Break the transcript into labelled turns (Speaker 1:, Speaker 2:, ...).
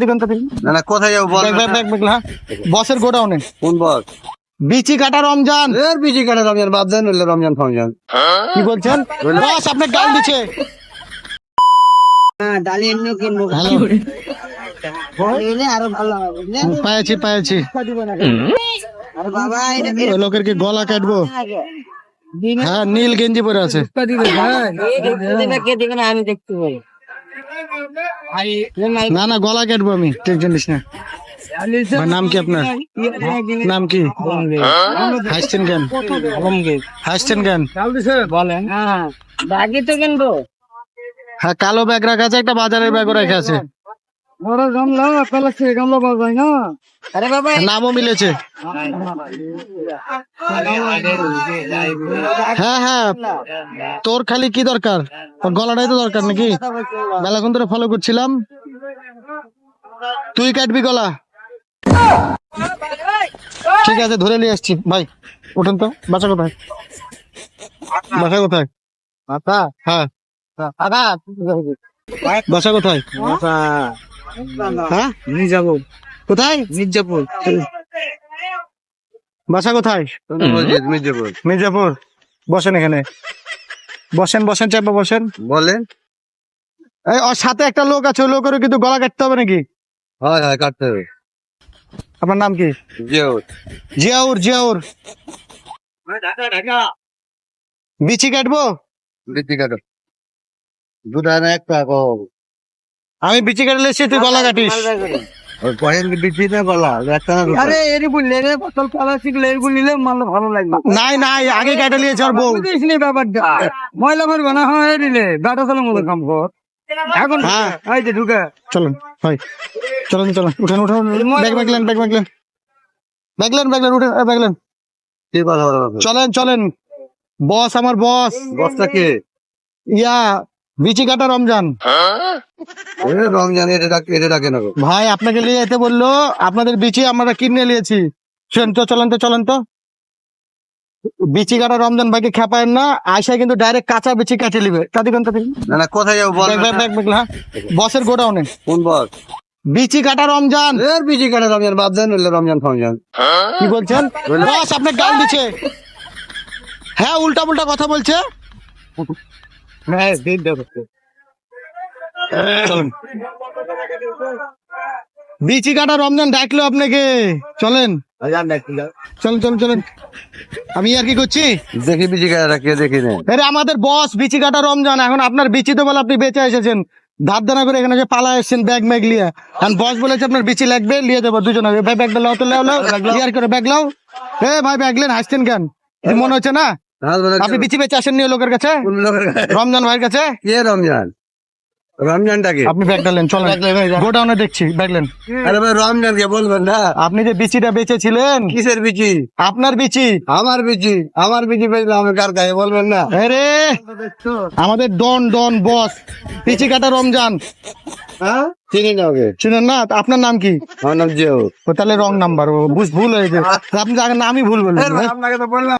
Speaker 1: দিবেন তো
Speaker 2: না না কোথায় যাব বল?
Speaker 1: ব্যাগ, ব্যাগ, ব্যাগ, ব্যাগ, হ্যাঁ। বসের গোডাউনে।
Speaker 2: কোন বস?
Speaker 1: বিচি কাটা রমজান।
Speaker 2: এর বিজি কাটে রমজান বাদ দেন রমজান ফমজান
Speaker 1: কি বলছেন? বস আপনার গাল দিচ্ছে।
Speaker 3: ডালি এমনি কিনবো। আরও ভালো হবে
Speaker 1: পাইছি পাইছি লোকের কি গলা কাটবো? হ্যাঁ নীল গেঞ্জি পরে আছে।
Speaker 3: আমি দেখতে পাই
Speaker 1: না না গলা কাটবো আমি। টেনশন নিস না। নাম কি আপনার? নাম কি? হাসছেন কেন? হাসছেন কেন?
Speaker 3: বলেন। হ্যাঁ বাকি তো কিনবো।
Speaker 1: হ্যাঁ কালো ব্যাগ রাখা আছে একটা বাজারের ব্যাগ রাখা আছে।
Speaker 3: বড় গামলা সে গামলা বাজাই না। আরে বাবা
Speaker 1: নামও মিলেছে। হ্যাঁ হ্যাঁ। তোর খালি কি দরকার? গলাটাই তো দরকার নাকি? মেলাক্ষণ ধরে ফলো করছিলাম। তুই কাটবি গলা। ঠিক আছে ধরে নিয়ে আসছি। ভাই উঠেন তো। বাসা কোথায়? বাসা কোথায়?
Speaker 3: মাথা
Speaker 1: হ্যাঁ। বাসা কোথায়? হ্যাঁ?
Speaker 3: মির্জাপুর
Speaker 1: কোথায়?
Speaker 3: মির্জাপুর।
Speaker 1: বাসা কোথায়?
Speaker 2: মির্জাপুর।
Speaker 1: মির্জাপুর। বসেন এখানে। বসেন বসেন চাপা বসেন।
Speaker 2: বলেন।
Speaker 1: এই ওর সাথে একটা লোক আছে ওই লোকেরও কিন্তু গলা কাটতে হবে নাকি?
Speaker 2: হয় হয় কাটতে হবে।
Speaker 1: আপনার নাম কি?
Speaker 2: জিও
Speaker 1: জিয়াউর জিয়াউর। বিচি কাটবো?
Speaker 2: বিচি কাটো। দুটা না একটা কো
Speaker 1: আমি বিচি কাটলে সে তুই গলা কাটিস। নাই নাই আগে কাটে নিয়েছে ওর বউ।
Speaker 3: বুঝিস নি ব্যাপারটা? ময়লা করবে না হ্যাঁ দিলে বেটা মতো কাম কর। এখন
Speaker 1: হ্যাঁ।
Speaker 3: এই যে ঢুকে।
Speaker 1: চলুন ভাই চলুন চলুন উঠেন উঠেন। ব্যাগ ব্যাগলেন ব্যাগ ব্যাগলেন? চলেন চলেন। বস আমার বস।
Speaker 2: বসটা কে?
Speaker 1: ইয়া বিচি কাটা রমজান।
Speaker 2: এ রমজান এটা ডাক এটা ডাকে না
Speaker 1: ভাই আপনাকে নিয়ে যেতে বলল আপনাদের বিচি আমরা কিনে নিয়েছি। চলেন তো চলেন তো চলেন তো। বিচি কাটা রমজান ভাইকে খেপায়েন না আয়সা কিন্তু ডাইরেক্ট কাঁচা বিচি কাটে নিবে।
Speaker 2: না না কোথায় যাব বল
Speaker 1: হ্যাঁ। বসের গোডাউনে।
Speaker 2: কোন বস?
Speaker 1: বিচি কাটা রমজান।
Speaker 2: এর বিজি কাটে রমজান বাদ দেন রমজান ফমজান
Speaker 1: কি বলছেন? বস আপনার গাল দিচ্ছে। হ্যাঁ উল্টা পুল্টা কথা বলছে।
Speaker 3: হ্যাঁ দিন দেবো
Speaker 1: চলেন। বিচি কাটা রমজান ডাকলো আপনাকে। চলেন। চলেন চলেন চলেন। আমি আর কি করছি?
Speaker 2: দেখি বিজি কাটা কে দেখি
Speaker 1: আরে আমাদের বস বিচি কাটা রমজান। এখন আপনার বিচি তো বলে আপনি বেঁচে এসেছেন। ধার দানা করে এখানে যে পালা এসেছেন ব্যাগ ম্যাগ লিয়ে এখন বস বলেছে আপনার বিচি লাগবে লিয়ে দেবো দুজনে। ভাই ব্যাগ লাও তো লাও লাও। ক্লিয়ার করে ব্যাগ লাও। এ ভাই ব্যাগ লেন হাসছেন কেন? মনে হচ্ছে না? আপনি বিচি বেঁচে আসেননি ওই লোকের কাছে?
Speaker 2: লোকের কাছে?
Speaker 1: রমজান ভাইয়ের কাছে?
Speaker 2: কে রমজান? রমজানটা কে
Speaker 1: আপনি ব্যাগ ডালেন চলেন। গোডাউনে দেখছি
Speaker 2: আরে ভাই রমজান কে বলবেন না।
Speaker 1: আপনি যে বিচিটা বেঁচেছিলেন?
Speaker 2: কিসের বিচি?
Speaker 1: আপনার বিচি।
Speaker 2: আমার বিচি আমার বিচি বেচলে আমি কার কাছে বলবেন না?
Speaker 1: আরে আমাদের ডন ডন বস বিচি কাটা রমজান।
Speaker 2: হ্যাঁ? চিনি না ওকে।
Speaker 1: শুনেন না? আপনার নাম কি?
Speaker 2: আমার নাম জিও
Speaker 1: ও তাহলে রং নাম্বার বুঝ ভুল হয়েছে আপনি আগে নামই ভুল বললেন হ্যাঁ?
Speaker 2: আপনাকে তো বললাম।